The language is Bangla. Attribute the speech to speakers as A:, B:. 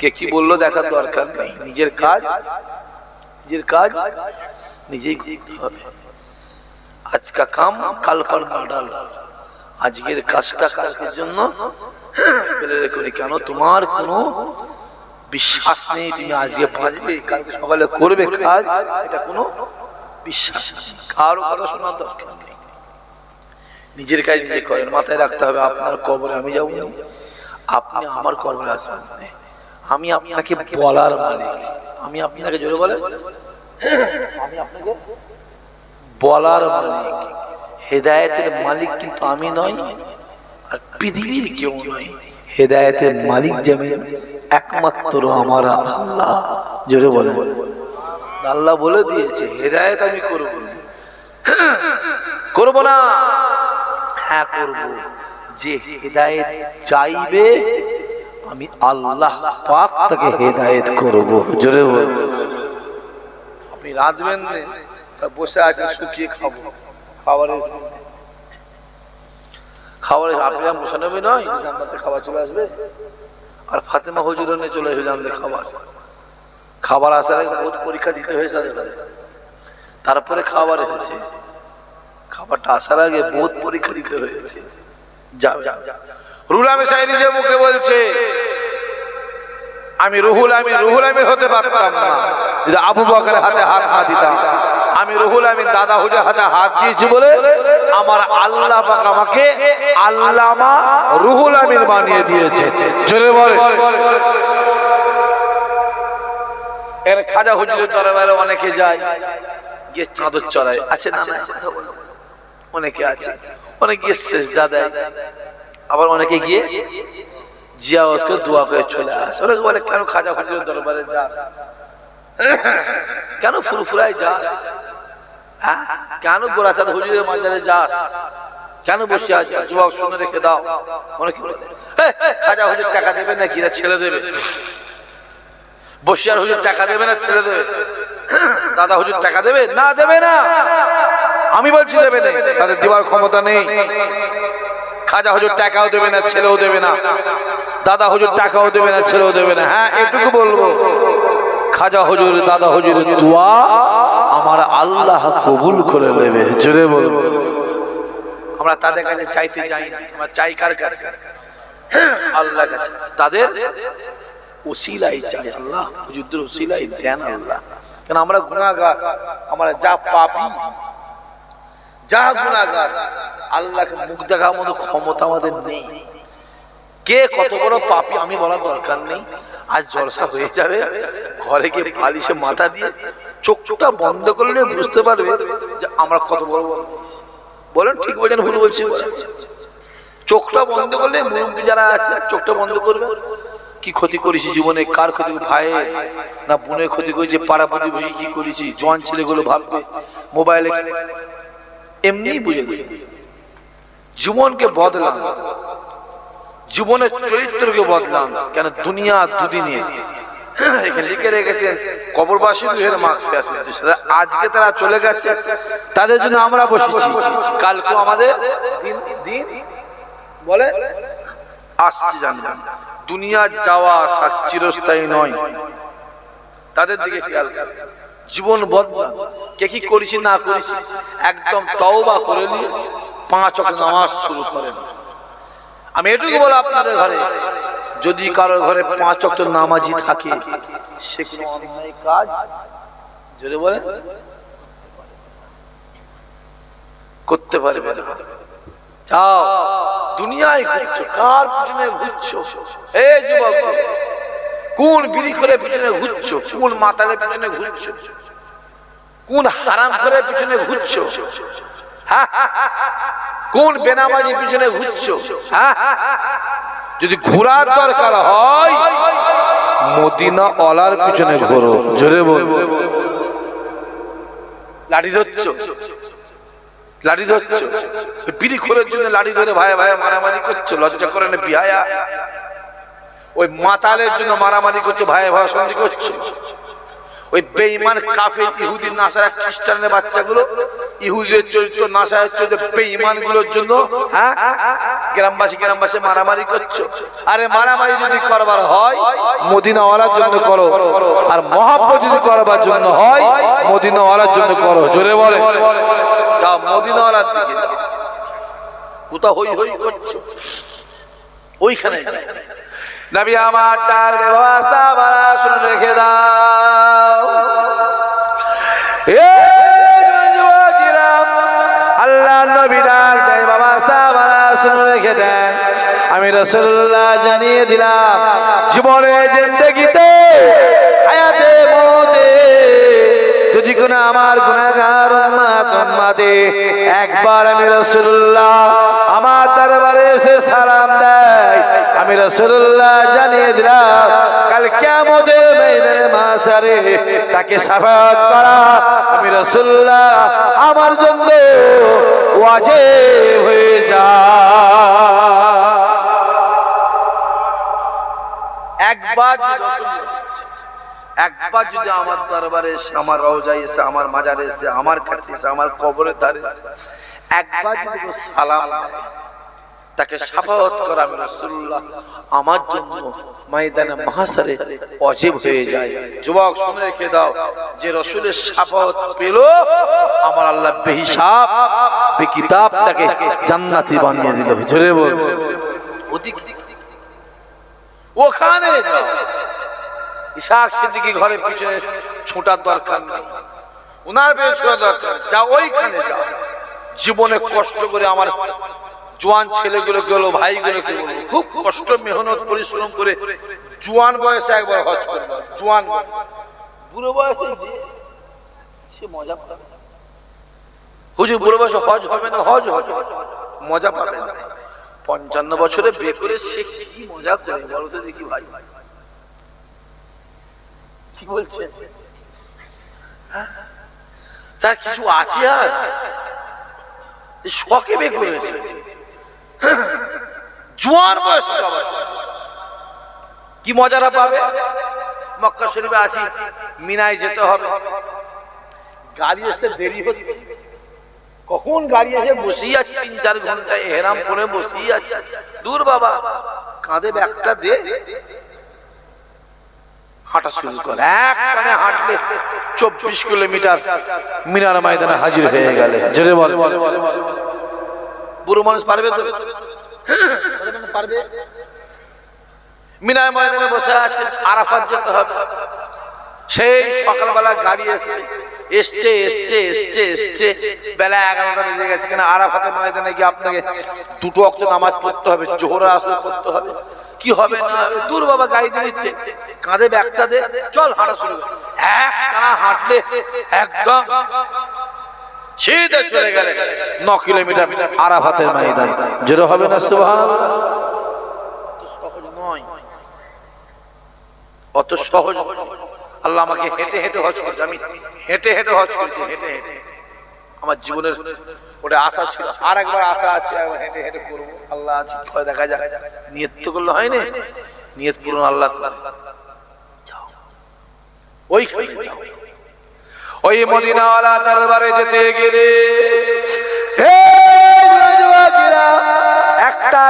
A: কে কি বলল দেখার দরকার নেই। নিজের কাজ নিজের কাজ নিজেই হবে। আজকা কাম, কাল পার ডাল আজকের কাজটা কাজের জন্য ফেলে রেখো। কেন? তোমার কোনো বিশ্বাস নেই তুমি আজকে বাঁচবে কালকে সকালে করবে কাজ এটা কোনো বিশ্বাস নেই। কারও কথা শোনার দরকার নেই। নিজের কাজ নিজে করেন, মাথায় রাখতে হবে আপনার কবরে আমি যাব আপনি আমার কবরে আসবেন না। আমি আপনাকে বলার মালিক আমি আপনাকে জোরে বলে আমি আপনাকে বলার মালিক হেদায়েতের মালিক কিন্তু আমি নই, আর পৃথিবীর কেউ নয় হেদায়েতের মালিক যেমন একমাত্র আমার আল্লাহ। জোরে বলে আল্লাহ বলে দিয়েছে, হেদায়েত আমি করব না। করব না। হ্যাঁ করব। যে হেদায়েত চাইবে আমি আল্লাহ পাক তাকে হেদায়েত করব। জোরে আপনি রাঁধবেন না তা বসে আছে শুকিয়ে খাব। খাবারের সামনে। খাবারের আপনি মোশানবী নয় যে জান্নাতে খাবার চলে আসবে। আর ফাতেমা হুজুর নিয়ে চলে আসবে জানতে খাবার। খাবার আসার আগে বহুত পরীক্ষা দিতে হয়েছে তারপরে খাবার এসেছে। খাবারটা আসার আগে বহুত পরীক্ষা দিতে হয়েছে। যাও যাও। রুল আমি সাইনিদের মুখে বলছে, আমি রুহুল আমি রুহুল আমি হতে পারতাম না। যদি আবু বকরের হাতে হাত না দিতাম, আমি রুহুল আমি দাদা হুজুর হাতে হাত দিয়েছি বলে আমার আল্লাহ আমাকে আল্লামা রুহুল আমিন বানিয়ে দিয়েছে। চলে বলে এর খাজা হুজুরের দরবারে অনেকে যায়, গিয়ে চাদর চড়ায়। আছে না। অনেকে আছে। অনেকে গিয়ে সেজদা দেয়। আবার অনেকে গিয়ে জিয়াওয়াত করে দোয়া করে চলে আসে। অনেকে বলে কেন খাজা হুজুরের দরবারে যাস? কেন ফুরফুরায় যাস? হ্যাঁ? কেন গোরাচাঁদ হুজুরের মাজারে যাস? কেন বসে আছো? যুবক শুনে রেখে দাও। অনেকে বলে "এই, খাজা হুজুর টাকা দেবে নাকি না ছেড়ে দেবে? বসিয়ার হুজুর টাকা দেবে না ছেড়ে দেবে? দাদা হুজুর টাকা দেবে? না দেবে না। আমি বলছি দেবে না। তাদের দেওয়ার ক্ষমতা নেই। খাজা হুজুর টাকাও দেবে না, ছেলেও দেবে না। দাদা হুজুর টাকাও দেবে না, ছেলেও দেবে না। হ্যাঁ এটুকু বলব। খাজা হুজুর, দাদা হুজুরের দোয়া আমার আল্লাহ কবুল করে নেবে। জোরে বলব আমরা তাদের কাছে চাইতে যাই আমরা চাই কার কাছে? আল্লাহ কাছে। তাদের ওসিলাই চাই। আল্লাহ, হুজুরদের ওসিলাই দেন আল্লাহ। কেন আমরা গুনাহগার? আমরা যা পাপি, যা গুনাহগার। আল্লাহকে মুখ দেখার মতো ক্ষমতা আমাদের নেই। কে কত বড় পাপি আমি বলার দরকার নেই। আজ জলসা হয়ে যাবে, ঘরে গিয়ে বালিশে মাথা দিয়ে চোখ চোখটা বন্ধ করলে বুঝতে পারবে যে আমরা কত বড় বলেন, ঠিক বলেন ভুল বলছি চোখটা বন্ধ করলে মুরব্বী যারা আছে, চোখটা বন্ধ করবে। কি ক্ষতি করেছি জীবনে? কার ক্ষতি ভাইয়ের? না, বোনের ক্ষতি করেছি, পাড়া প্রতিবেশী কি করেছি? জোয়ান ছেলেগুলো ভাববে, মোবাইলে এমনি বুঝে জীবনকে বদলান জীবনের চরিত্রকে বদলান কেন দুনিয়া দুদিনের এখানে লিখে রেখেছেন, কবরবাসী রুহের উদ্দেশ্যে। আজকে তারা চলে গেছে। তাদের জন্য আমরা বসেছি। কালকে আমাদের দিন দিন, বলে আসছে জানবেন। দুনিয়া যাওয়া আসা চিরস্থায়ী নয়। তাদের দিকে খেয়াল জীবন বদলান। কে কি করেছি না করেছি, একদম তওবা করে নিয়ে পাঁচ ওয়াক্ত নামাজ শুরু করেন। আমি এটুকু বলো আপনাদের ঘরে, যদি কারও ঘরে পাঁচ অক্ট নামাজি থাকে, সে কোনো অন্যায় কাজ? যদি বলে করতে পারবে না। যাও, দুনিয়ায় ঘুরছো, কার পিছনে ঘুরছো? হে যুবক, কোন বিড়ি করে পিছনে ঘুরছো? কোন মাতালের পিছনে ঘুরছো? কোন হারাম করে পিছনে ঘুরছো? হ্যাঁ। কোন বেনামাজি পিছনে ঘুরছো? হ্যাঁ? যদি ঘোরার দরকার হয় মদিনা অলার পিছনে ঘোরো। জোরে বল। লাঠি ধরছ? লাঠি ধরছ? বিড়ি খোরের জন্য লাঠি ধরে ভাই ভাই মারামারি করছ, লজ্জা করে না বিহায়া? ওই মাতালের জন্য মারামারি করছ ভাই ভাই সন্ধি করছ? ওই বেঈমান, কাফের ইহুদি নাসারা, খ্রিস্টানের বাচ্চাগুলো ইহুদের চরিত্র নাসায়ের চরিত্র বেঈমানগুলোর জন্য হ্যাঁ? গ্রামবাসী গ্রামবাসী মারামারি করছ। আরে মারামারি যদি করবার হয়, মদিনাওয়ালার জন্য করো। আর মহাব্বত যদি করবার জন্য হয়, মদিনাওয়ালার জন্য করো। জোরে বলে যাও মদিনাওয়ালার দিকে কোথা হই হই করছ। ওইখানে। নবী আমার ডাক দে বাবা সাহাবারা শুনে রেখে দাও। আল্লাহ দেয় বাবা রেখে আমি রসুল্লাহ জানিয়ে দিলাম, জীবনে জিন্দগিতে হায়াতে মতে যদি কোনো আমার গুণাগার উম্মাতে একবার আমি রসুল্লাহ, আমার দরবারে এসে সালাম দেয়, আমি রসুল্লাহ জানিয়ে দিলাম তাকে করা আমি আমার জন্য হয়ে একবার একবার যদি আমার দরবারে এসে, আমার রওজায় এসে, আমার মাজারে এসে, আমার কাছে এসে, আমার ধারে এসে, একবার সালাম তাকে সাফাত করা আমি রাসূলুল্লাহ। আমার জন্য ময়দানে মহাসারে অজীব হয়ে যায়। যুবক, শুনে রেখে দাও, যে রসুলের সাফাত পেল, আমার আল্লাহ বেহিসাব বেকিতাব তাকে জান্নাতি বানিয়ে দিল। জোরে বল। ওখানে যাও। ইসাক সিদ্দিকি ঘরে পিছনে ছোটার দরকার নেই। ওনার ছোটার দরকার। যাও, ওইখানে যাও। জীবনে কষ্ট করে আমার জোয়ান ছেলেগুলো গেল ভাইগুলোকে খুব কষ্ট, মেহনত, পরিশ্রম করে জোয়ান বয়সে একবার হজ করব জোয়ান বুড়ো বয়সে যে সে মজা পাবে। হুজুর, বুড়ো বয়সে হজ হবে না, হজ হবে মজা পাবে না। পঞ্চান্ন বছরে বিয়ে করে সে কি মজা করে, বলো তো দেখি ভাই। কি বলছে? হ্যাঁ? তার কিছু আছে আর? শখে বিয়ে করেছে। জোয়ার বয়সে। কি মজাটা পাবে? মক্কা শরীফে আছি, মিনায় যেতে হবে। গাড়ি আসতে দেরি হচ্ছে। কখন গাড়ি এসে বসেই আছে তিন চার ঘণ্টা হেরাম করে বসেই আছে। দূর বাবা, কাঁধে ব্যাগটা দে। হাঁটা শুরু কর। একখানে হাঁটলে চব্বিশ কিলোমিটার মিনার ময়দানে হাজির হয়ে গেলে। জোরে বল। বুড়ো মানুষ পারবে তো? পারবে? মিনার ময়দানে বসে আছে, আরাফাত যেতে হবে। সেই সকালবেলা গাড়ি এসে এসছে এসছে এসছে এসছে। বেলা এগারোটা বেজে গেছে কিনা? আরাফাতের ময়দানে গিয়ে আপনাকে দুটো অক্ট নামাজ পড়তে হবে, জোহরা আসর করতে হবে। কি হবে না দূর বাবা গাড়ি দিচ্ছে। কাঁধে ব্যাগটা দে, চল হাঁটা শুরু। এক টানা হাঁটলে একদম সিধে চলে গেলে ন কিলোমিটার আরাফাতের ময়দান। জোরে হবে না সুবহানাল্লাহ? অত সহজ নয় অত সহজ নয়। আল্লাহ আমাকে হেঁটে হেঁটে হজ করছে আমি হেঁটে হেঁটে হজ করছি হেঁটে হেঁটে। আমার জীবনের ওটা আশা ছিল আর একবার আশা আছে একবার হেঁটে হেঁটে করব। আল্লাহ আছে হয় দেখা যাক। নিয়ত তো করলে হয় না? নিয়ত পূরণ আল্লাহ ওইখানে যাও। ওই মদিনাওয়ালা দরবারে যেতে গেলে। একটা